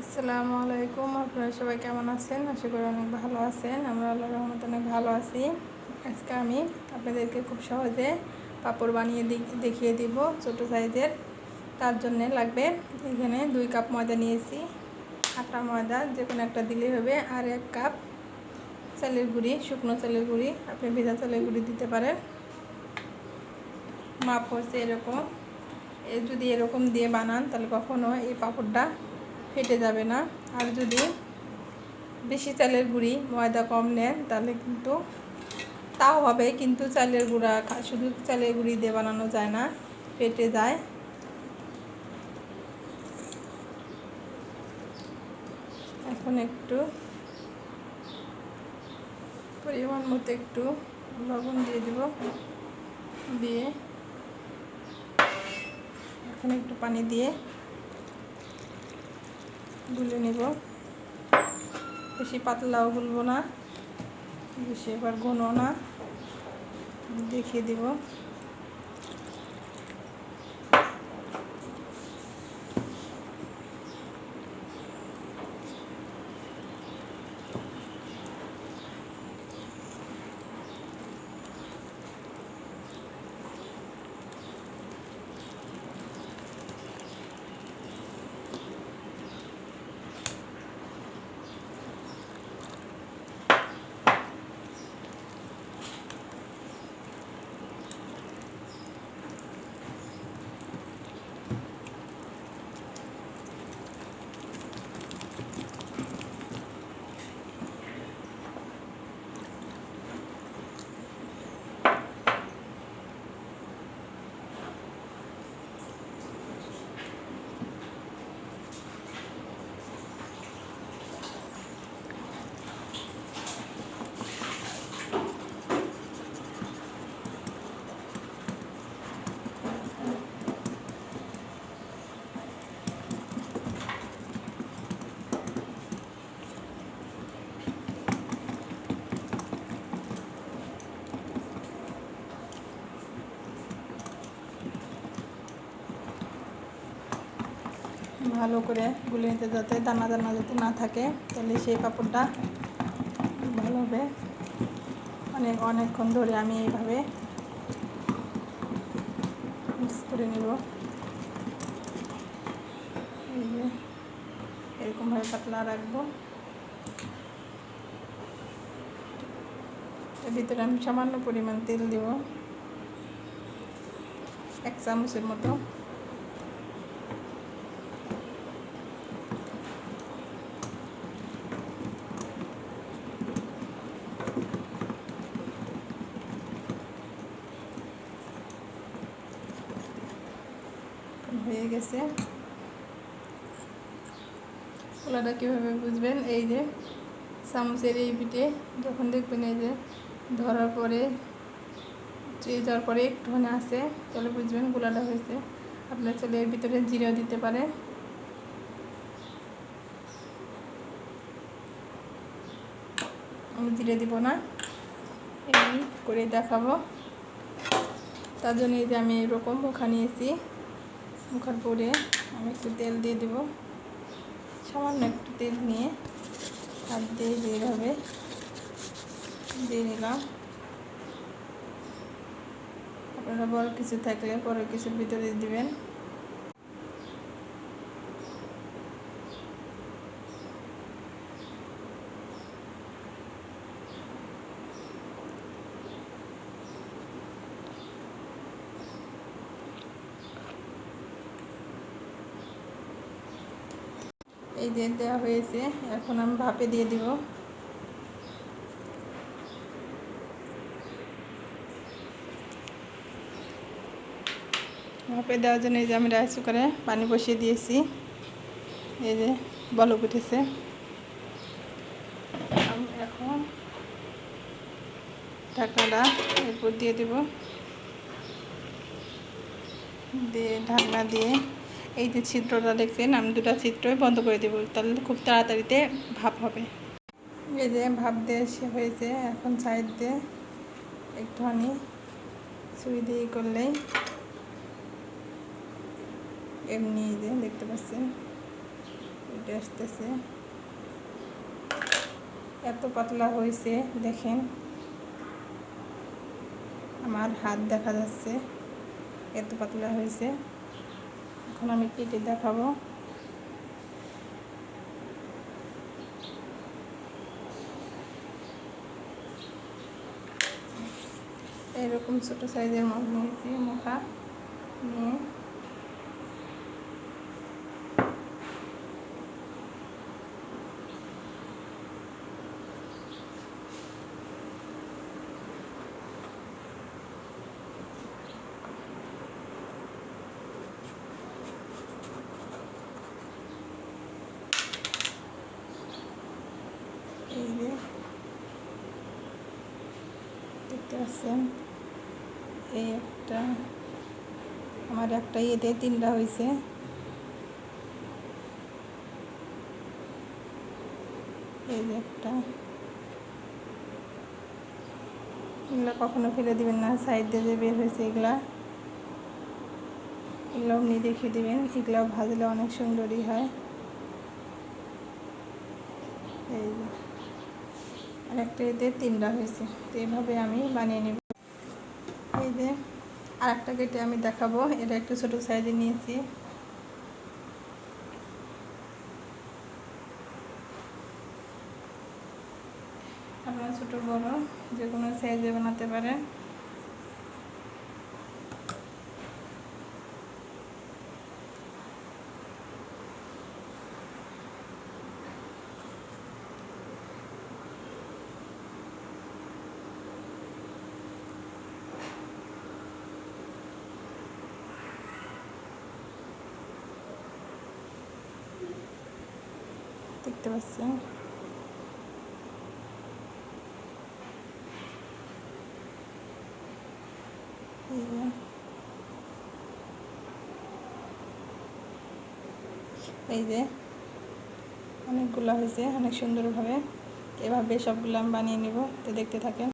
আসসালামু আলাইকুম। আপনারা সবাই কেমন আছেন? আশা করি অনেক ভালো আছেন। আমরা আল্লাহ রহমত অনেক ভালো আছি। আজকে আমি আপনাদেরকে খুব সহজে পাপড় বানিয়ে দেখিয়ে দিব ছোট সাইজের। তার জন্য লাগবে এখানে দুই কাপ ময়দা নিয়েছি। আটা ময়দা যে কোনো একটা দিলেই হবে। আর এক কাপ চালের গুঁড়ি, শুকনো চালের গুঁড়ি। আপনি ভেজা চালের গুঁড়ি দিতে পারেন। মাপ হচ্ছে এরকম। যদি এরকম দিয়ে বানান, তাহলে কখনো এই পাঁপড়টা ফেটে যাবে না। আর যদি বেশি চালের গুঁড়ি, ময়দা কম নেন, তাহলে কিন্তু তাও হবে, কিন্তু চালের গুঁড়া শুধু চালের গুঁড়ি দিয়ে বানানো যায় না, ফেটে যায়। এখন একটু পরিমাণ মতো একটু লবণ দিয়ে দিব, দিয়ে এখন একটু পানি দিয়ে গুলে নেব। বেশি পাতলাও গুলবো না বেশি এবার ঘন না। দেখিয়ে দিব। ভালো করে গুলে নিতে যাতে দানা দানা যাতে না থাকে, তাহলে সেই কাপড়টা ভালো হবে অনেক অনেকক্ষণ ধরে আমি এইভাবে মিক্স করে নেব। এরকমভাবে পাতলা রাখব। এর ভিতরে আমি সামান্য পরিমাণ তেল দেব, এক চামচের মতো। হয়ে গেছে। খোলাটা কীভাবে বুঝবেন? এই যে চামচের এই পিঠে যখন দেখবেন এই যে ধরার পরে চেয়ে যাওয়ার পরে একটুখানি আসে তাহলে বুঝবেন গোলাটা হয়েছে। আপনার ছেলে এর ভিতরে জিরেও দিতে পারে। আমি জিরে দিব না। এমনি করে দেখাবো। তার জন্য এই যে আমি এরকম মুখা নিয়েছি। মুখার পরে আমি একটু তেল দিয়ে দেব। সামান্য একটু তেল নিয়ে হাত দিয়ে যেভাবে দিয়ে নিলাম। আপনারা বড় কিছু থাকলে বড় কিছুর ভিতরে দিবেন। এই যে দেওয়া হয়েছে, এখন আমি ভাপে দিয়ে দিব। ভাপে দেওয়ার জন্য এই যে আমি রাইস কুকারে পানি বসিয়ে দিয়েছি। এই যে বলক উঠেছে। আমি এখন ঢাকনাটা এরপর দিয়ে দিব। দিয়ে ঢাকনা দিয়ে এই যে ছিদ্রটা দেখছেন, আমি দুটো ছিদ্রই বন্ধ করে দেবো, তাহলে খুব তাড়াতাড়িতে ভাপ হবে। এই যে ভাপ দিয়ে সে হয়েছে, এখন সাইড দিয়ে একটুখানি সুই দিয়ে করলেই এমনি এই যে দেখতে পাচ্ছেন উঠে আসতেছে। এত পাতলা হয়েছে, দেখেন। আমার হাত দেখা যাচ্ছে, এত পাতলা হয়েছে। এখন আমি কেটে দেখাবো। এরকম ছোট সাইজের মগ নিয়েছি মুখা নিয়ে এই যে দেখতে পাচ্ছেন এই একটা, আমার একটা ইয়েতে তিনটা হয়েছে এই যে একটা। এগুলো কখনো ফেলে দিবেন না, সাইড দিয়ে যে বের হয়েছে এগুলা। এগুলো আপনি দেখিয়ে দিবেন, এগুলো ভাজলে অনেক সুন্দরই হয়। এই যে। আর একটা এতে তিনটা হয়েছে, তো এইভাবে আমি বানিয়ে নেব। এই যে আর একটা কেটে আমি দেখাবো, এটা একটু ছোটো সাইজে নিয়েছি। আপনার ছোটো বড় যে কোনো সাইজে বানাতে পারেন। দেখতে পাচ্ছি। এই যে, অনেকগুলো হয়েছে, অনেক সুন্দরভাবে। এভাবে সবগুলো আমি বানিয়ে নেব, তো দেখতে থাকেন।